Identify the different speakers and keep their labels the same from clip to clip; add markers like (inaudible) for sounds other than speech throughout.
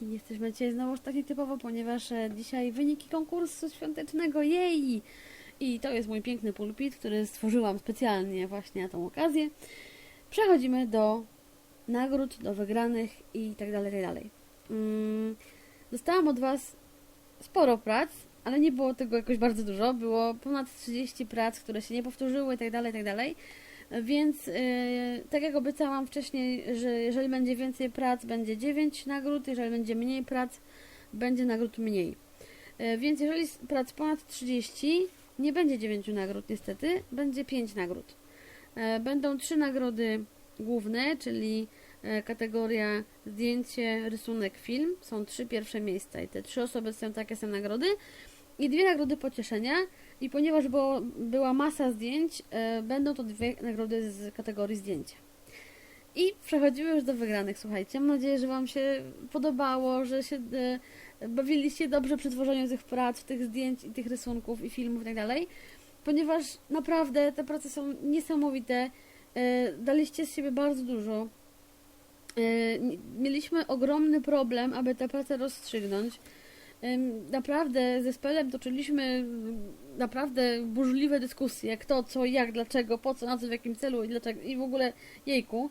Speaker 1: I jesteśmy dzisiaj znowu tak nietypowo, ponieważ e, dzisiaj wyniki konkursu świątecznego, jej! I to jest mój piękny pulpit, który stworzyłam specjalnie właśnie na tą okazję. Przechodzimy do nagród, do wygranych i tak dalej, tak dalej. Mm, dostałam od Was sporo prac, ale nie było tego jakoś bardzo dużo. Było ponad 30 prac, które się nie powtórzyły i tak dalej, tak dalej. Więc yy, tak jak obiecałam wcześniej, że jeżeli będzie więcej prac, będzie 9 nagród, jeżeli będzie mniej prac, będzie nagród mniej. Yy, więc jeżeli prac ponad 30, nie będzie 9 nagród niestety, będzie 5 nagród. Yy, będą 3 nagrody główne, czyli kategoria zdjęcie, rysunek, film. Są trzy pierwsze miejsca i te trzy osoby dostają takie same nagrody. I dwie nagrody pocieszenia. I ponieważ było, była masa zdjęć, e, będą to dwie nagrody z kategorii zdjęcia. I przechodzimy już do wygranych, słuchajcie. Mam nadzieję, że Wam się podobało, że się e, bawiliście dobrze przy tworzeniu tych prac, tych zdjęć i tych rysunków i filmów i tak dalej. Ponieważ naprawdę te prace są niesamowite. E, daliście z siebie bardzo dużo. Mieliśmy ogromny problem, aby te prace rozstrzygnąć. Naprawdę z zespołem toczyliśmy naprawdę burzliwe dyskusje, kto, co, jak, dlaczego, po co, na co, w jakim celu i dlaczego i w ogóle jejku.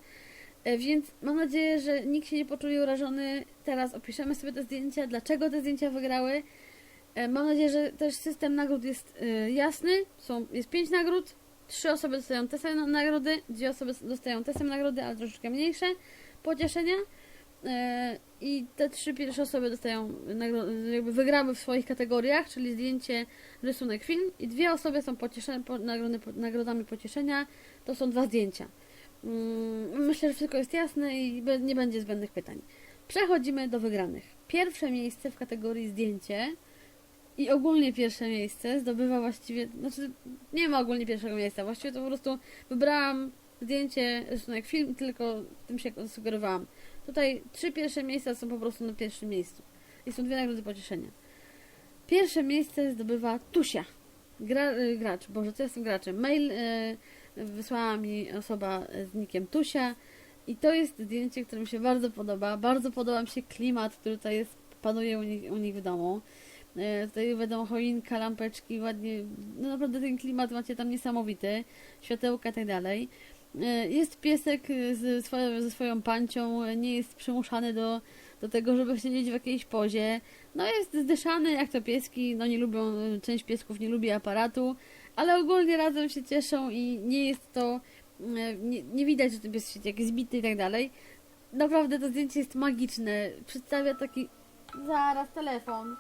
Speaker 1: E, Więc mam nadzieję, że nikt się nie poczuje urażony. Teraz opiszemy sobie te zdjęcia, dlaczego te zdjęcia wygrały. E, Mam nadzieję, że też system nagród jest e, jasny. Są, jest pięć nagród, trzy osoby dostają te same nagrody, dwie osoby dostają te same nagrody, ale troszeczkę mniejsze pocieszenia. E, I te trzy pierwsze osoby dostają jakby wygrały w swoich kategoriach, czyli zdjęcie, rysunek, film. I dwie osoby są pocieszone, po, nagrody, nagrodami pocieszenia. To są dwa zdjęcia. Mm, Myślę, że wszystko jest jasne i nie będzie zbędnych pytań. Przechodzimy do wygranych. Pierwsze miejsce w kategorii zdjęcie i ogólnie pierwsze miejsce zdobywa właściwie, znaczy nie ma ogólnie pierwszego miejsca, właściwie to po prostu wybrałam zdjęcie, rysunek, film i tylko tym się sugerowałam. Tutaj trzy pierwsze miejsca są po prostu na pierwszym miejscu. I są dwie nagrody pocieszenia. Pierwsze miejsce zdobywa Tusia. Gra, y, gracz, Boże, co jestem graczem? Mail y, wysłała mi osoba z nikiem Tusia i to jest zdjęcie, które mi się bardzo podoba. Bardzo podoba mi się klimat, który tutaj jest, panuje u nich, u nich w domu. Y, tutaj wiadomo, choinka, lampeczki, ładnie, no naprawdę ten klimat macie tam niesamowity, światełka i tak dalej. E, Jest piesek e, ze swoją, ze swoją pancią, e, nie jest przymuszany do, do tego, żeby siedzieć w jakiejś pozie. No jest zdyszany jak to pieski, no nie lubią, część piesków nie lubi aparatu, ale ogólnie razem się cieszą i nie jest to, nie, nie widać, że ten pies jest jakiś zbity i tak dalej. Naprawdę to zdjęcie jest magiczne, przedstawia taki, zaraz telefon,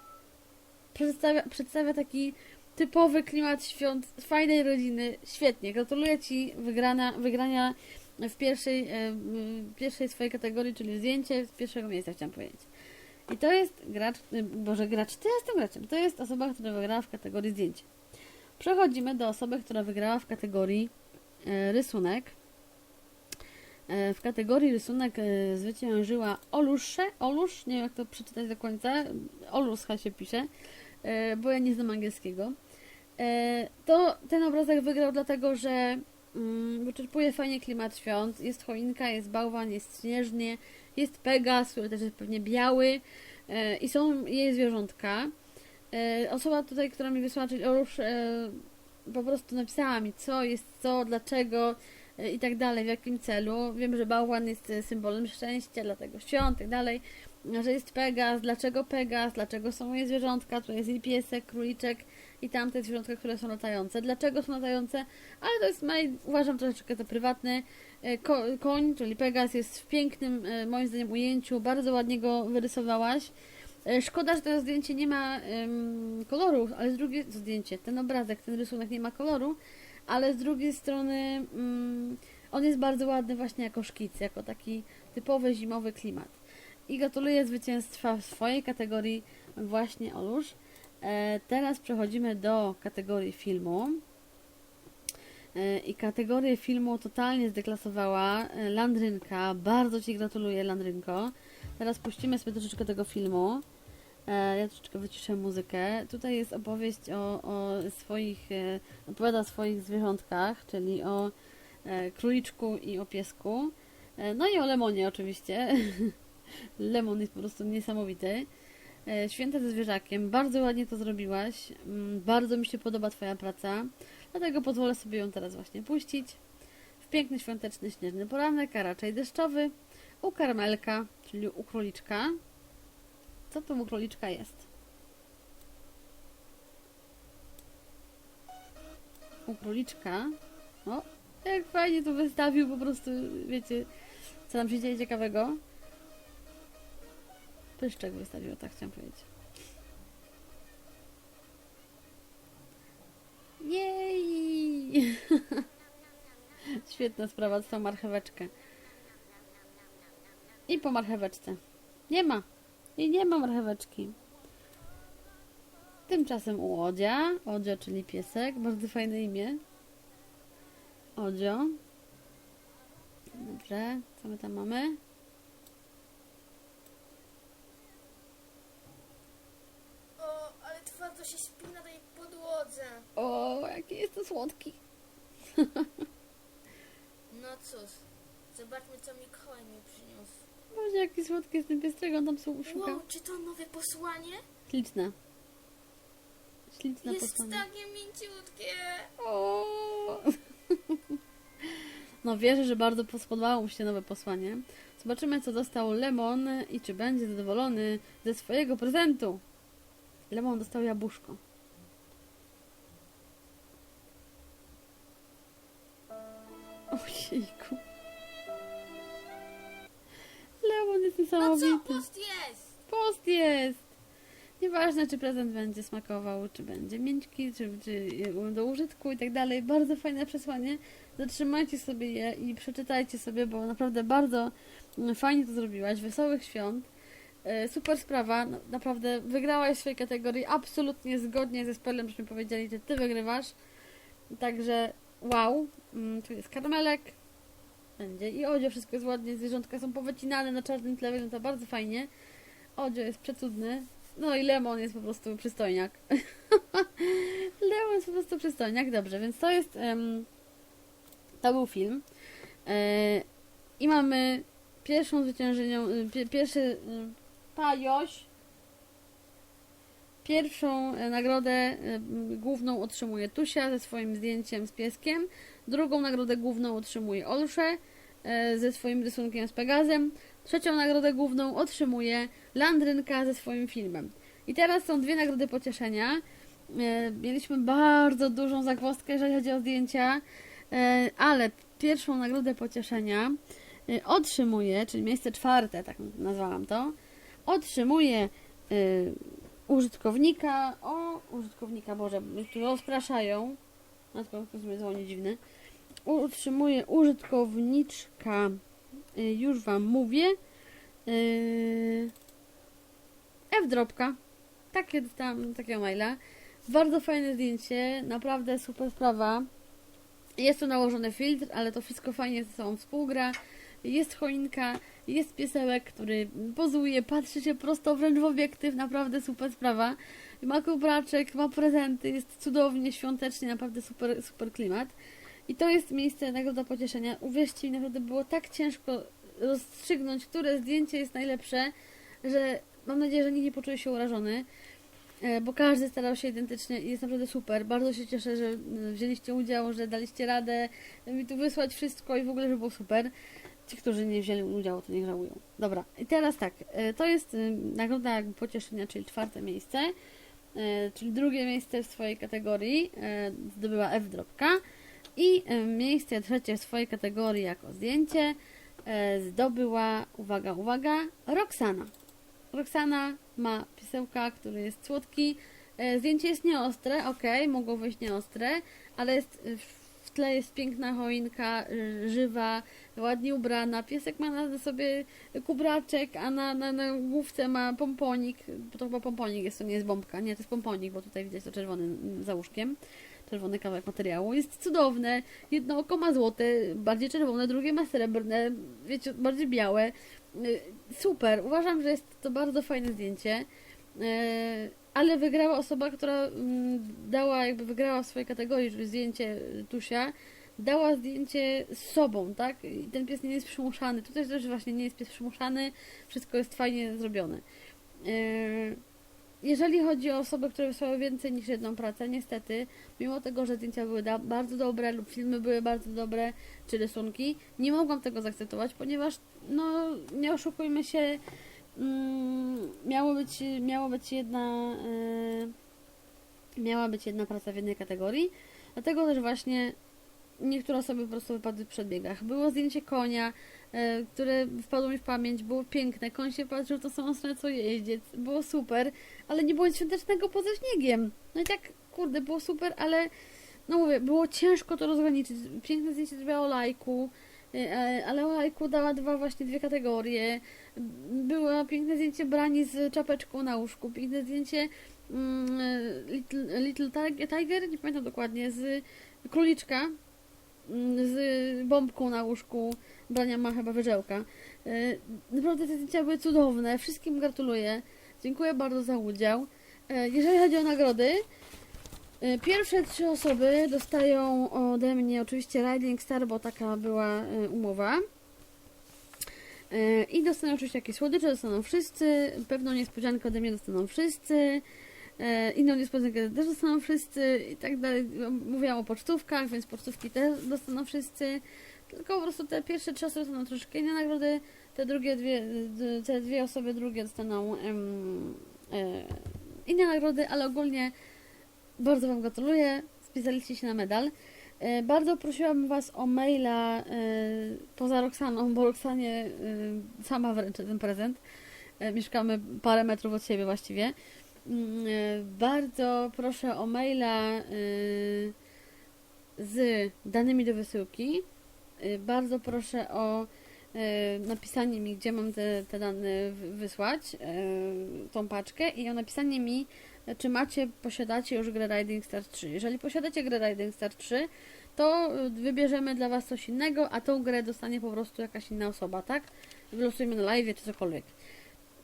Speaker 1: przedstawia, przedstawia taki typowy klimat świąt, fajnej rodziny. Świetnie. Gratuluję Ci wygrana, wygrania w pierwszej, e, pierwszej swojej kategorii, czyli zdjęcie z pierwszego miejsca, chciałam powiedzieć. I to jest gracz, e, boże gracz, to ja jestem graczem. To jest osoba, która wygrała w kategorii zdjęcie. Przechodzimy do osoby, która wygrała w kategorii e, rysunek. W kategorii rysunek zwyciężyła Olusze, Olusz, nie wiem jak to przeczytać do końca, Oluska się pisze, bo ja nie znam angielskiego. E, to ten obrazek wygrał dlatego, że mm, wyczerpuje fajnie klimat świąt. Jest choinka, jest bałwan, jest śnieżnie, jest Pegas, który też jest pewnie biały e, i są jej zwierzątka. E, osoba tutaj, która mi wysłała, czyli Orusz, e, po prostu napisała mi, co jest co, dlaczego e, i tak dalej, w jakim celu. Wiem, że bałwan jest e, symbolem szczęścia, dlatego świąt i tak dalej. Że jest Pegas, dlaczego Pegas, dlaczego są jej zwierzątka, tu jest jej piesek, króliczek i tamte zwierzątka, które są latające. Dlaczego są latające? Ale to jest, mail, uważam, troszeczkę za prywatny. E, Ko, koń, czyli Pegas, jest w pięknym, e, moim zdaniem, ujęciu. Bardzo ładnie go wyrysowałaś. E, Szkoda, że to zdjęcie nie ma em, koloru, ale z drugiej zdjęcie, ten obrazek, ten rysunek nie ma koloru, ale z drugiej strony mm, on jest bardzo ładny właśnie jako szkic, jako taki typowy zimowy klimat. I gratuluję zwycięstwa w swojej kategorii właśnie Olusz. E, teraz przechodzimy do kategorii filmu. E, I kategorię filmu totalnie zdeklasowała e, Landrynka. Bardzo Ci gratuluję, Landrynko. Teraz puścimy sobie troszeczkę tego filmu. Ja troszeczkę wyciszę muzykę. Tutaj jest opowieść o, o swoich, opowiada o swoich zwierzątkach, czyli o króliczku i o piesku. No i o lemonie oczywiście. (laughs) Lemon jest po prostu niesamowity. E, Święta ze zwierzakiem, bardzo ładnie to zrobiłaś. Mm, Bardzo mi się podoba Twoja praca, dlatego pozwolę sobie ją teraz właśnie puścić. W piękny świąteczny śnieżny poranek, a raczej deszczowy, u karmelka, czyli u króliczka. Co to u króliczka jest? U króliczka. O, jak fajnie to wystawił, po prostu, wiecie, co nam się dzieje ciekawego. Pyszczek wystawił, tak chciałam powiedzieć. Jej! (laughs) Świetna sprawa, dostał marcheweczkę. I po marcheweczce. Nie ma. I nie ma marcheweczki. Tymczasem u Odzia. Odzio, czyli piesek. Bardzo fajne imię. Odzio. Dobrze. Co my tam mamy?
Speaker 2: O, ale twardo się śpi na tej podłodze.
Speaker 1: O, jaki jest to słodki. (laughs)
Speaker 2: No cóż, zobaczmy co Mikołaj mi przyniósł.
Speaker 1: Boże, jaki słodki jest ten piesek, on tam su- szuka.
Speaker 2: Wow, czy to nowe posłanie?
Speaker 1: Śliczne. Śliczne
Speaker 2: Jest takie mięciutkie.
Speaker 1: O! (laughs) No wierzę, że bardzo spodobało mu się nowe posłanie. Zobaczymy, co dostał Lemon i czy będzie zadowolony ze swojego prezentu. Lemon dostał jabłuszko. Ojejku. Lemon jest
Speaker 2: No co, pust jest?
Speaker 1: Post jest! Nieważne, czy prezent będzie smakował, czy będzie miękki, czy, czy do użytku i tak dalej. Bardzo fajne przesłanie. Zatrzymajcie sobie je i przeczytajcie sobie, bo naprawdę bardzo mm, fajnie to zrobiłaś. Wesołych świąt. E, Super sprawa. No, naprawdę wygrałaś w swojej kategorii absolutnie zgodnie ze spelem, żeśmy powiedzieli, że ty wygrywasz. Także wow. Mm, Tu jest karmelek. Będzie i odzio, wszystko jest ładnie, zwierzątka są powycinane na czarnym tle, wygląda bardzo fajnie. Odzio jest przecudny. No i Lemon jest po prostu przystojniak. (laughs) Lemon jest po prostu przystojniak, dobrze, więc to jest. em, to był film. E, I mamy pierwszą zwyciężenią. y, Pie, pierwszy. y, Pajoś. Pierwszą e, nagrodę m, główną otrzymuje Tusia ze swoim zdjęciem z pieskiem. Drugą nagrodę główną otrzymuje Olsze e, ze swoim rysunkiem z Pegazem. Trzecią nagrodę główną otrzymuje Landrynka ze swoim filmem. I teraz są dwie nagrody pocieszenia. E, Mieliśmy bardzo dużą zagwozdkę, jeżeli chodzi o zdjęcia, e, ale pierwszą nagrodę pocieszenia otrzymuje, czyli miejsce czwarte, tak nazwałam to, otrzymuje użytkownika, o, użytkownika, Boże, tu rozpraszają, na to ktoś mnie dzwoni dziwny, utrzymuje użytkowniczka, e, już Wam mówię, Yy... F-dropka. Takie dostałam, takiego maila. Bardzo fajne zdjęcie, naprawdę super sprawa. Jest tu nałożony filtr, ale to wszystko fajnie ze sobą współgra. Jest choinka, jest piesełek, który pozuje, patrzy się prosto wręcz w obiektyw, naprawdę super sprawa. Ma kubraczek, ma prezenty, jest cudownie, świątecznie, naprawdę super, super klimat. I to jest miejsce nagroda pocieszenia. Uwierzcie mi, naprawdę było tak ciężko rozstrzygnąć, które zdjęcie jest najlepsze, że mam nadzieję, że nikt nie poczuje się urażony, e, bo każdy starał się identycznie i jest naprawdę super. Bardzo się cieszę, że e, wzięliście udział, że daliście radę mi tu wysłać wszystko i w ogóle, że było super. Ci, którzy nie wzięli udziału, to nie żałują. Dobra, i teraz tak, e, to jest e, nagroda pocieszenia, czyli czwarte miejsce, e, czyli drugie miejsce w swojej kategorii zdobyła F-dropka i e, miejsce trzecie w swojej kategorii jako zdjęcie zdobyła, uwaga, uwaga, Roxana. Roxana ma pisełka, który jest słodki. Zdjęcie jest nieostre, ok, mogło wyjść nieostre, ale jest, tle jest piękna choinka, e, żywa, ładnie ubrana. Piesek ma na sobie kubraczek, a na, na, na główce ma pomponik, bo to chyba pomponik jest, to nie jest bombka, nie, to jest pomponik, bo tutaj widać to czerwony mm, za łóżkiem. Czerwony kawałek materiału. Jest cudowne. Jedno oko ma złote, bardziej czerwone, drugie ma srebrne, wiecie, bardziej białe. Y, Super. Uważam, że jest to bardzo fajne zdjęcie. Y, Ale wygrała osoba, która mm, dała, jakby wygrała w swojej kategorii, czyli zdjęcie Tusia, dała zdjęcie z sobą, tak? I ten pies nie jest przymuszany. Tutaj też właśnie nie jest pies przymuszany, wszystko jest fajnie zrobione. Yy, Jeżeli chodzi o osoby, które wysłały więcej niż jedną pracę, niestety, mimo tego, że zdjęcia były bardzo dobre lub filmy były bardzo dobre, czy rysunki, nie mogłam tego zaakceptować, ponieważ, no, nie oszukujmy się, miało być, miało być jedna, yy, miała być jedna praca w jednej kategorii, dlatego też właśnie niektóre osoby po prostu wypadły w przedbiegach. Było zdjęcie konia, e, które wpadło mi w pamięć, było piękne. Koń się patrzył tą samą stronę co jeździec. Było super, ale nie było świątecznego poza śniegiem. No i tak, kurde, było super, ale no mówię, było ciężko to rozgraniczyć. Piękne zdjęcie zrobiła o lajku, e, e, ale o lajku dała dwa właśnie dwie kategorie. Było piękne zdjęcie brani z czapeczką na łóżku, piękne zdjęcie mm, Little, Little Tiger, nie pamiętam dokładnie, z króliczka mm, z bombką na łóżku. Brania ma chyba wyżełka. E, Naprawdę te zdjęcia były cudowne. Wszystkim gratuluję. Dziękuję bardzo za udział. E, Jeżeli chodzi o nagrody, e, pierwsze trzy osoby dostają ode mnie oczywiście Riding Star, bo taka była umowa. E, I dostaną oczywiście jakieś słodycze, dostaną wszyscy. Pewną niespodziankę ode mnie dostaną wszyscy. E, Inną niespodziankę też dostaną wszyscy i tak dalej. Mówiłam o pocztówkach, więc pocztówki też dostaną wszyscy. Tylko po prostu te pierwsze trzy osoby dostaną troszeczkę inne nagrody, te drugie dwie, te dwie osoby drugie dostaną e, inne nagrody, ale ogólnie bardzo Wam gratuluję, spisaliście się na medal. E, bardzo prosiłam Was o maila e, poza Roxaną, bo Roxanie e, sama wręczę ten prezent. E, mieszkamy parę metrów od siebie właściwie. Mm, e, Bardzo proszę o maila e, z danymi do wysyłki. E, Bardzo proszę o e, napisanie mi, gdzie mam te, te dane wysłać, e, tą paczkę i o napisanie mi, e, czy macie, posiadacie już grę Riding Star 3. Jeżeli posiadacie grę Riding Star 3, to e, wybierzemy dla Was coś innego, a tą grę dostanie po prostu jakaś inna osoba, tak? Wylosujemy na live czy cokolwiek.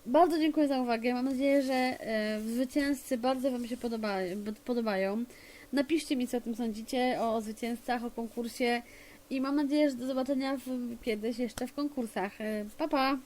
Speaker 1: Bardzo dziękuję za uwagę. Mam nadzieję, że e, zwycięzcy bardzo Wam się podoba, podobają. Napiszcie mi, co o tym sądzicie, o zwycięzcach, o konkursie i mam nadzieję, że do zobaczenia w, kiedyś jeszcze w konkursach. E, Pa, pa!